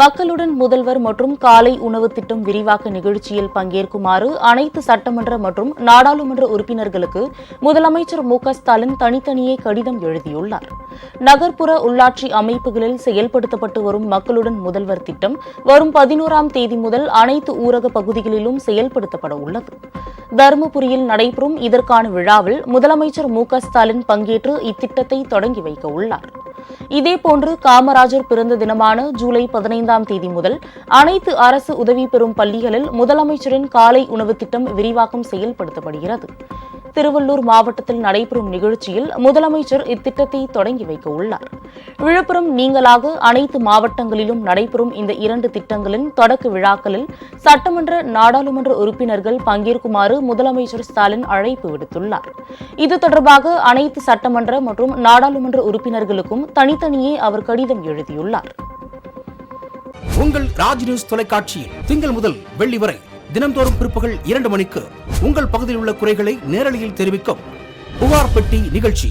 மக்களுடன் முதல்வர் மற்றும் காலை உணவு திட்டம் விரிவாக்க நிகழ்ச்சியில் பங்கேற்குமாறு அனைத்து சட்டமன்ற மற்றும் நாடாளுமன்ற உறுப்பினர்களுக்கு முதலமைச்சர் மு ஸ்டாலின் தனித்தனியே கடிதம் எழுதியுள்ளார். நகர்ப்புற உள்ளாட்சி அமைப்புகளில் செயல்படுத்தப்பட்டு வரும் மக்களுடன் முதல்வர் திட்டம் வரும் பதினோராம் தேதி முதல் அனைத்து ஊரக பகுதிகளிலும் செயல்படுத்தப்பட உள்ளது. தருமபுரியில் நடைபெறும் இதற்கான விழாவில் முதலமைச்சர் மு ஸ்டாலின் பங்கேற்று இத்திட்டத்தை தொடங்கி வைக்க உள்ளார். இதேபோன்று காமராஜர் பிறந்த தினமான ஜூலை பதினைந்தாம் தேதி முதல் அனைத்து அரசு உதவி பெறும் பள்ளிகளில் முதலமைச்சரின் காலை உணவு திட்டம் விரிவாக்கம் செயல்படுத்தப்படுகிறது. திருவள்ளூர் மாவட்டத்தில் நடைபெறும் நிகழ்ச்சியில் முதலமைச்சர் இத்திட்டத்தை தொடங்கி வைக்க உள்ளார். விழுப்புரம் நீங்களாக அனைத்து மாவட்டங்களிலும் நடைபெறும் இந்த இரண்டு திட்டங்களின் தொடக்க விழாக்களில் சட்டமன்ற நாடாளுமன்ற உறுப்பினர்கள் பங்கேற்குமாறு முதலமைச்சர் ஸ்டாலின் அழைப்பு விடுத்துள்ளார். இது தொடர்பாக அனைத்து சட்டமன்ற மற்றும் நாடாளுமன்ற உறுப்பினர்களுக்கும் தனித்தனியே அவர் கடிதம் எழுதியுள்ளார். உங்கள் ராஜ் நியூஸ் தொலைக்காட்சியில் திங்கள் முதல் வெள்ளி வரை தினந்தோறும் பிற்பகல் இரண்டு மணிக்கு உங்கள் பகுதியில் உள்ள குறைகளை நேரலையில் தெரிவிக்கும் புகார் பெட்டி நிகழ்ச்சி.